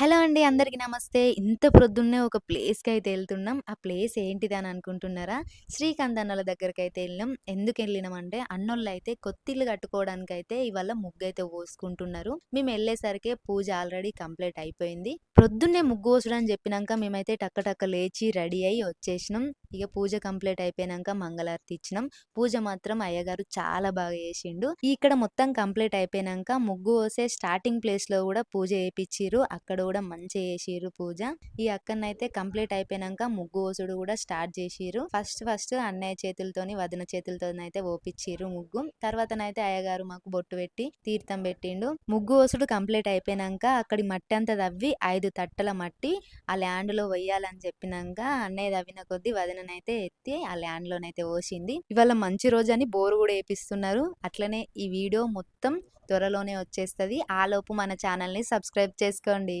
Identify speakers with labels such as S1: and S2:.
S1: Hello అండి. అందరికి నమస్తే. ఇంత ప్రొద్దున్నే ఒక ప్లేస్కి అయితే వెళ్తున్నాం ఆ ప్లేస్ ఏంటిది అని అనుకుంటున్నారా? శ్రీకాంత్ అన్నల దగ్గరికి అయితే వెళ్ళాం ఎందుకు వెళ్ళినామంటే అన్నోళ్ళు అన్నోళ్ళైతే కొత్తిల్లు కట్టుకోవడానికి అయితే ఇవాళ ముగ్గు అయితే పోసుకుంటున్నారు. మేము వెళ్ళేసరికి పూజ ఆల్రెడీ కంప్లీట్ అయిపోయింది. ప్రొద్దున్నే ముగ్గు పోసడం చెప్పినాక మేమైతే టక టక్క లేచి రెడీ అయ్యి వచ్చేసినాం. ఇక పూజ కంప్లీట్ అయిపోయినాక మంగళారతి ఇచ్చినాం. పూజ మాత్రం అయ్యగారు చాలా బాగా చేసిండు. ఇక్కడ మొత్తం కంప్లీట్ అయిపోయినాక ముగ్గు పోసే స్టార్టింగ్ ప్లేస్లో కూడా పూజ చేపిచ్చిర్రు. అక్కడ కూడా మంచిగా చేసిర్రు పూజ. ఈ అక్కనైతే కంప్లీట్ అయిపోయినాక ముగ్గు పోసుడు కూడా స్టార్ట్ చేసిర్రు. ఫస్ట్ ఫస్ట్ అన్నయ్య చేతులతోని, వదిన చేతులతోనైతే పోపిచ్చిర్రు ముగ్గు. తర్వాతనైతే అయ్యగారు మాకు బొట్టు పెట్టి తీర్థం పెట్టిండు. ముగ్గు ఓసుడు కంప్లీట్ అయిపోయినాక అక్కడి మట్టి అంతా తవ్వి ఐదు తట్టల మట్టి ఆ ల్యాండ్లో వెయ్యాలని చెప్పినాక అన్నయ్య తవ్విన కొద్దీ వదిననైతే ఎత్తి ఆ ల్యాండ్‌లోనైతే పోసింది. ఇవాళ మంచి రోజు అని బోరు కూడా వేపిస్తున్నారు అట్లనే ఈ వీడియో మొత్తం త్వరలోనే వచ్చేస్తది. ఆలోపు మన ఛానల్‌ని సబ్స్క్రైబ్ చేసుకోండి.